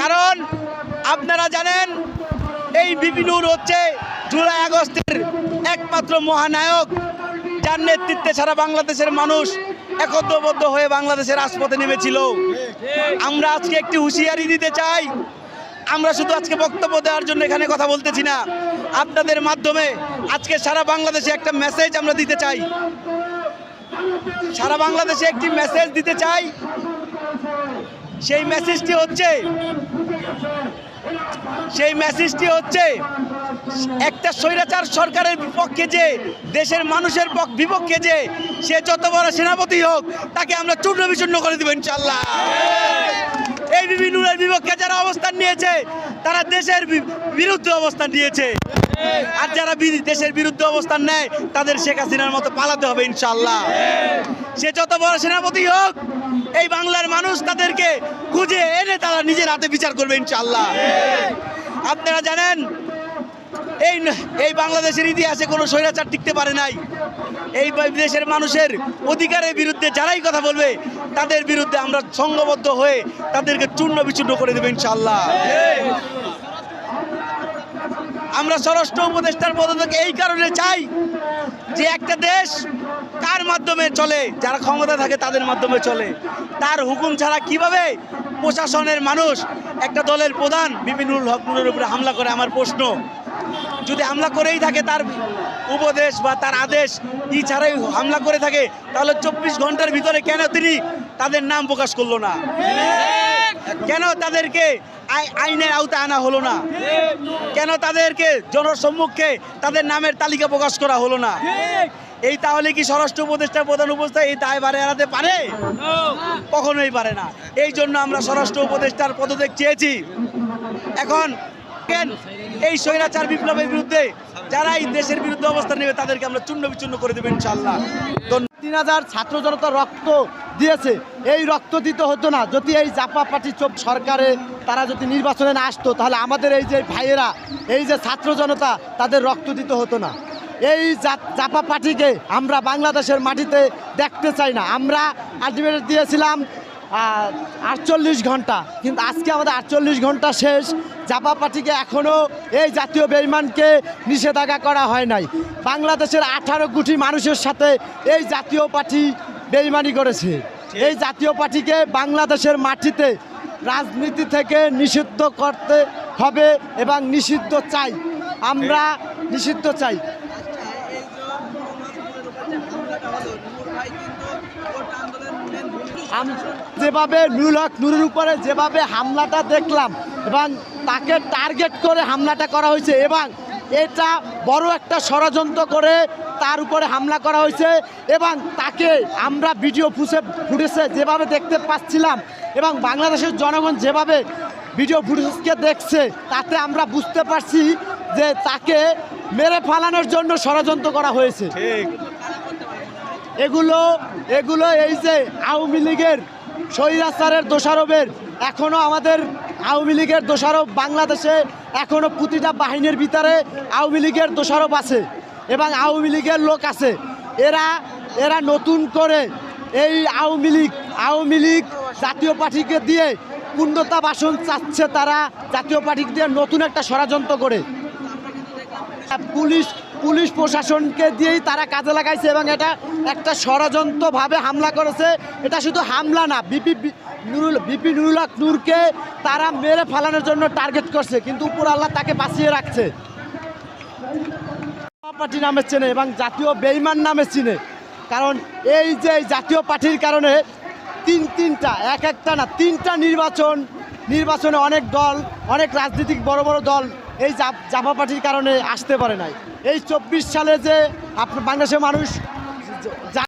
কারণ আপনারা জানেন, এই বিপিনুর হচ্ছে জুলাই আগস্টের একমাত্র মহানায়ক, যার নেতৃত্বে সারা বাংলাদেশের মানুষ একত্রবদ্ধ হয়ে বাংলাদেশের রাজপথে নেমেছিল। আমরা আজকে একটি হুঁশিয়ারি দিতে চাই। আমরা শুধু আজকে বক্তব্য দেওয়ার জন্য এখানে কথা বলতেছি না। আপনাদের মাধ্যমে আজকে সারা বাংলাদেশে একটা মেসেজ আমরা দিতে চাই। সারা বাংলাদেশে একটি মেসেজ দিতে চাই। সেই মেসেজটি হচ্ছে, সেই মেসেজটি হচ্ছে, একটা স্বৈরাচার সরকারের বিপক্ষে যে, দেশের মানুষের পক- বিপক্ষে যে, সে যত বড় সেনাপতি হোক, তাকে আমরা চূর্ণ বিচূর্ণ করে দেবো ইনশাল্লাহ এই বিভিন্নের বিপক্ষে যারা অবস্থান নিয়েছে, তারা দেশের বিরুদ্ধে অবস্থান নিয়েছে। আর যারা দেশের বিরুদ্ধে অবস্থান নেয়, তাদের শেখ হাসিনার মতো পালাতে হবে ইনশাল্লাহ সে যত বড় সেনাপতি হোক এই বাংলার মানুষ তাদেরকে খুঁজে এনে তারা নিজের হাতে বিচার করবে ইনশাল্লাহ আপনারা জানেন, এই এই বাংলাদেশের ইতিহাসে কোনো স্বৈরাচার টিকতে পারে নাই। এই দেশের মানুষের অধিকারের বিরুদ্ধে যারাই কথা বলবে, তাদের বিরুদ্ধে আমরা সংঘবদ্ধ হয়ে তাদেরকে চূর্ণ বিচূর্ণ করে দেবো ইনশাল্লাহ আমরা স্বরাষ্ট্র উপদেষ্টার পদত্যাগ এই কারণে চাই যে একটা দেশ কার মাধ্যমে চলে, যারা ক্ষমতা থাকে তাদের মাধ্যমে চলে। তার হুকুম ছাড়া কীভাবে প্রশাসনের মানুষ একটা দলের প্রধান বিপিনুল হক নুরের উপরে হামলা করে, আমার প্রশ্ন। যদি হামলা করেই থাকে তার উপদেশ বা তার আদেশ ই ছাড়াই হামলা করে থাকে, তাহলে চব্বিশ ঘণ্টার ভিতরে কেন তিনি তাদের নাম প্রকাশ করল না? কেন তাদেরকে আই- আইনের আওতায় আনা হলো না? কেন তাদেরকে জনসম্মুখে তাদের নামের তালিকা প্রকাশ করা হলো না? এই তাহলে কি স্বরাষ্ট্র উপদেষ্টা, প্রধান উপদেষ্টা এই দায়ভার এড়াতে পারে? কখনোই পারে না। এই জন্য আমরা স্বরাষ্ট্র উপদেষ্টার পদত্যাগ চেয়েছি। এখন এই স্বৈরাচার বিপ্লবের বিরুদ্ধে যারা এই দেশের বিরুদ্ধে অবস্থান নেবে, তাদেরকে আমরা চূর্ণ বিচূর্ণ করে দেবো ইনশাল্লাহ তিন হাজার ছাত্র জনতার রক্ত দিয়েছে, এই রক্ত দিতে হতো না। যদি এই জাপা পার্টি চোপ সরকারে তারা যদি নির্বাচনে না আসতো, তাহলে আমাদের এই যে ভাইয়েরা, এই যে ছাত্র জনতা, তাদের রক্ত দিতে হতো না। এই জাপা পার্টিকে আমরা বাংলাদেশের মাটিতে দেখতে চাই না। আমরা আলটিমেট দিয়েছিলাম আটচল্লিশ ঘণ্টা। কিন্তু আজকে আমাদের আটচল্লিশ ঘণ্টা শেষ। জাপা পার্টিকে এখনও এই জাতীয় বেইমানকে নিষেধাজ্ঞা করা হয় নাই। বাংলাদেশের আঠারো কোটি মানুষের সাথে এই জাতীয় পার্টি বেইমানি করেছে। এই জাতীয় পার্টিকে বাংলাদেশের মাটিতে রাজনীতি থেকে নিষিদ্ধ করতে হবে এবং নিষিদ্ধ চাই। আমরা নিষিদ্ধ চাই। যেভাবে নুরুল হক নুরুর উপরে যেভাবে হামলাটা দেখলাম এবং তাকে টার্গেট করে হামলাটা করা হয়েছে এবং এটা বড় একটা ষড়যন্ত্র করে তার উপরে হামলা করা হয়েছে এবং তাকে আমরা ভিডিও ফুসে ফুটেছে যেভাবে দেখতে পাচ্ছিলাম এবং বাংলাদেশের জনগণ যেভাবে ভিডিও ফুটেজকে দেখছে তাতে আমরা বুঝতে পারছি যে তাকে মেরে ফালানোর জন্য ষড়যন্ত্র করা হয়েছে। এগুলো এগুলো এই যে আওয়ামী লীগের স্বৈরাচারের দোষারোপের এখনও আমাদের আওয়ামী লীগের দোষারোপ বাংলাদেশে এখনও প্রতিটা বাহিনীর ভিতরে আওয়ামী লীগের দোষারোপ আছে এবং আওয়ামী লীগের লোক আছে। এরা এরা নতুন করে এই আওয়ামী লীগ আওয়ামী লীগ জাতীয় পার্টিকে দিয়ে পূর্ণতা বাসন চাচ্ছে তারা। জাতীয় পার্টি দিয়ে নতুন একটা ষড়যন্ত্র করে। পুলিশ পুলিশ প্রশাসনকে দিয়েই তারা কাজে লাগাইছে এবং এটা একটা ষড়যন্ত্রভাবে হামলা করেছে। এটা শুধু হামলা না, বিপি নুরুল বিপি নুরুল হক নূরকে তারা মেরে ফেলানোর জন্য টার্গেট করছে, কিন্তু উপর আল্লাহ তাকে বাঁচিয়ে রাখছে। পার্টি নামে চেনে এবং জাতীয় বেইমান নামে চিনে। কারণ এই যে জাতীয় পার্টির কারণে তিন তিনটা, এক একটা না, তিনটা নির্বাচন, নির্বাচনে অনেক দল, অনেক রাজনৈতিক বড় বড় দল এই জাপা পার্টির কারণে আসতে পারে নাই। এই চব্বিশ সালে যে আপনার বাংলাদেশের মানুষ